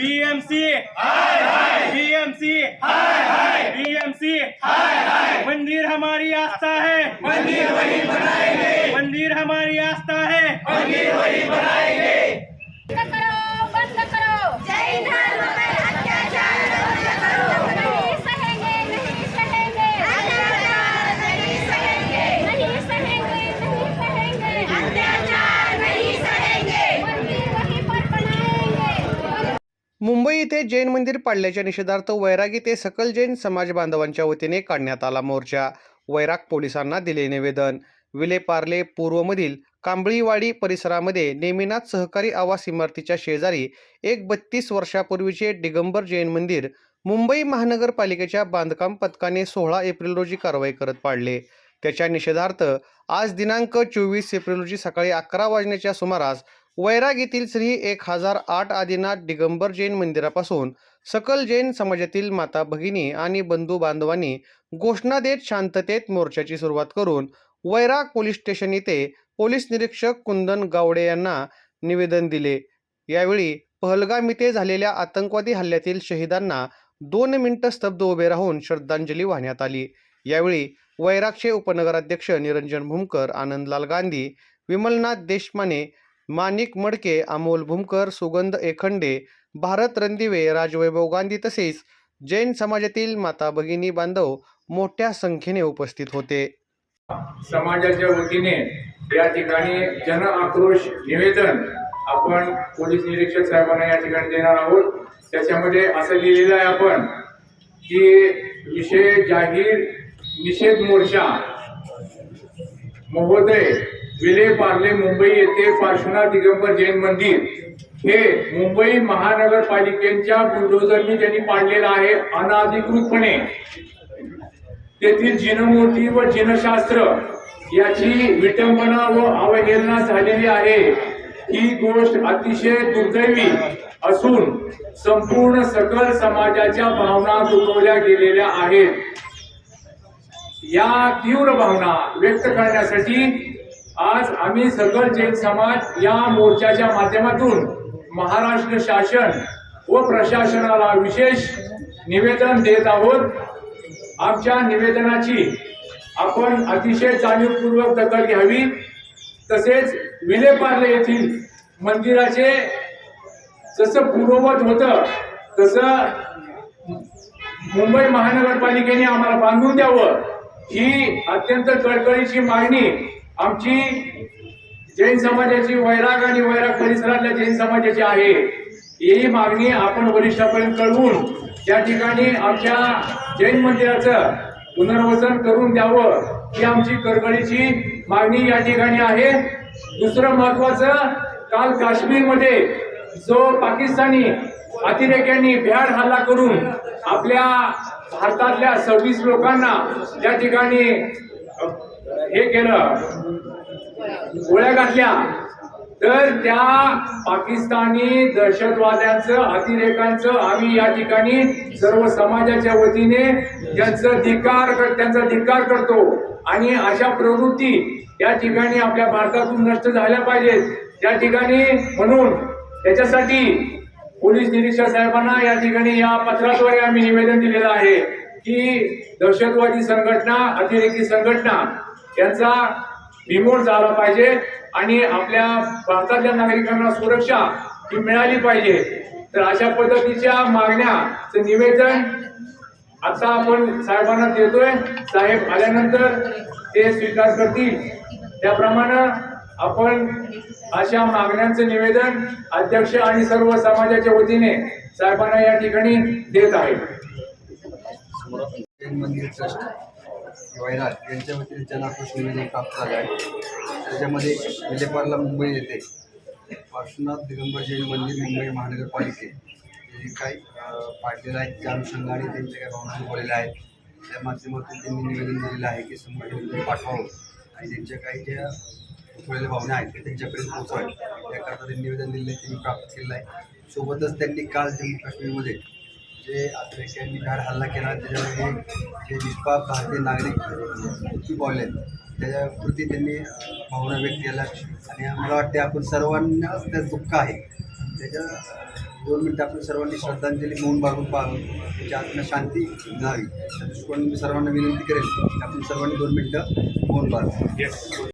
BMC हाय हाय BMC हाय हाय बीएमसी हाय हाय मंदिर हमारी आस्था है। मंदिर वही बनाएँगे। मंदिर हमारी आस्था है। बंद मुंबई येथे जैन मंदिर पाडल्याच्या निषेधार्थ वैरागी ते सकल जैन समाज बांधवांच्या वतीने काढण्यात आला मोर्चा. वैराग पोलिसांना दिले निवेदन. विलेपार्ले पूर्वमधील कांबळीवाडी परिसरामध्ये नेमिनाथ सहकारी आवास इमारतीच्या शेजारी एक बत्तीस वर्षापूर्वीचे दिगंबर जैन मंदिर मुंबई महानगरपालिकेच्या बांधकाम पथकाने सोळा एप्रिल रोजी कारवाई करत पाडले. त्याच्या निषेधार्थ आज दिनांक चोवीस एप्रिल रोजी सकाळी अकरा वाजण्याच्या सुमारास वैराग येथील श्री एक हजार आठ आदिनाथ दिगंबर जैन मंदिरापासून सकल जैन समाजातील माता भगिनी आणि बंधू बांधवांनी घोषणा देत शांततेत मोर्चाची सुरुवात करून वैराग पोलीस स्टेशन येथे पोलीस निरीक्षक कुंदन गावडे यांना निवेदन दिले. यावेळी पहलगाम येथे झालेल्या आतंकवादी हल्ल्यातील शहीदांना दोन मिनिटं स्तब्ध उभे राहून श्रद्धांजली वाहण्यात आली. यावेळी वैरागचे उपनगराध्यक्ष निरंजन भूमकर आनंदलाल गांधी विमलनाथ देशमाने माणिक मडके अमोल भूमकर सुगंध एखंडे भारत रणदिवे राजवैभव गांधी तसेच जैन समाजातील माता भगिनी बांधव मोठ्या संख्येने उपस्थित होते. समाजाच्या वतीने या ठिकाणी जन आक्रोश निवेदन आपण पोलीस निरीक्षक साहेबांना या ठिकाणी देणार आहोत. त्याच्यामध्ये असं लिहिलेलं आहे आपण की विषय जाहीर निषेध मोर्चा महोदय विले पार्ले मुंबई येथे पार्श्वनाथ दिगंबर जैन मंदिर. हे मुंबई महानगरपालिकेच्या बुलडोझरनी त्यांनी पाडलेलं आहे अनाधिकृतपणे. तेथील जिनमूर्ती व जिनशास्त्र याची विटंबना व अवहेलना झालेली आहे. ही गोष्ट अतिशय दुर्दैवी असून संपूर्ण सकल समाजाच्या भावना दुखवल्या गेलेल्या आहेत. या तीव्र भावना व्यक्त करण्यासाठी आज आम्ही सकल जैन समाज या मोर्चाच्या माध्यमातून महाराष्ट्र शासन व प्रशासनाला विशेष निवेदन देत आहोत. आमच्या निवेदनाची आपण अतिशय जाणीवपूर्वक दखल घ्यावी. तसेच विलेपार्ले येथील मंदिराचे जसं पूर्ववत होतं तसं मुंबई महानगरपालिकेने आम्हाला बांधून द्यावं. ही अत्यंत कळकळीची मागणी आमची जैन समाजाची वैराग आणि वैराग परिसरातल्या जैन समाजाची आहे. ही मागणी आपण वरिष्ठापर्यंत कळवून त्या ठिकाणी आमच्या जैन मंदिराचं पुनर्वसन करून द्यावं ही आमची करगळीची मागणी या ठिकाणी आहे. दुसरं महत्वाचं काल काश्मीरमध्ये जो पाकिस्तानी अतिरेक्यांनी भ्याड हल्ला करून आपल्या भारतातल्या सव्वीस लोकांना त्या ठिकाणी हे केलं. गोळ्या घातल्या. तर त्या पाकिस्तानी दहशतवाद्यांचं अतिरेकांचं आम्ही या ठिकाणी सर्व समाजाच्या वतीने त्यांचं धिकार कर- त्यांचा धिक्कार करतो. आणि अशा प्रवृत्ती या ठिकाणी आपल्या भारतातून नष्ट झाल्या पाहिजेत. त्या ठिकाणी म्हणून त्याच्यासाठी पोलीस निरीक्षक साहेबांना या ठिकाणी या पत्राद्वारे आम्ही निवेदन दिलेलं आहे की दहशतवादी संघटना अतिरेकी संघटना यांचा बिमोड झाला पाहिजे आणि आपल्या भारतातल्या नागरिकांना सुरक्षा ही मिळाली पाहिजे. तर अशा पद्धतीच्या मागण्याचं निवेदन आता आपण साहेबांना देतोय. साहेब आल्यानंतर ते स्वीकार करतील. त्याप्रमाणे आपण अशा मागण्यांचं निवेदन अध्यक्ष आणि सर्व समाजाच्या वतीने साहेबांना या ठिकाणी देत आहे. जैन वैराट यांच्या वतीने जनाक्रोश निवेदन प्राप्त झाले आहे त्याच्यामध्ये विलेपारला मुंबई येथे पार्श्वनाथ दिगंबर जैन मंदिर मुंबई महानगरपालिके. जे काही अं, पाडलेलं आहे. त्या अनुषंगाने त्यांच्या काही भावना बोललेल्या आहेत. त्या माध्यमातून त्यांनी निवेदन दिलेलं आहे की संघटनेतून पाठवावं. आणि त्यांच्या काही ज्या उठवलेल्या भावना आहेत त्या त्यांच्यापर्यंत पोहोचवाव्या त्याकरता ते निवेदन दिलेलं आहे प्राप्त केलेलं आहे. सोबतच त्यांनी काल जम्मू काश्मीरमध्ये जे अतिरेक्यांनी गाड हल्ला केला त्याच्यामध्ये जे निष्पाप भारतीय नागरिक मृत्यू पावले त्याच्याप्रती त्यांनी भावना व्यक्त केल्या. आणि मला वाटते आपण सर्वांनाच त्यात दुःख आहे. त्याच्या दोन मिनटं आपण सर्वांनी श्रद्धांजली मौन बाळगून पाहावं. त्याची आत्मा शांती मिळावी त्या दृष्टिकोनातून मी सर्वांना विनंती करेन की आपण सर्वांनी दोन मिनटं मौन बाळगावं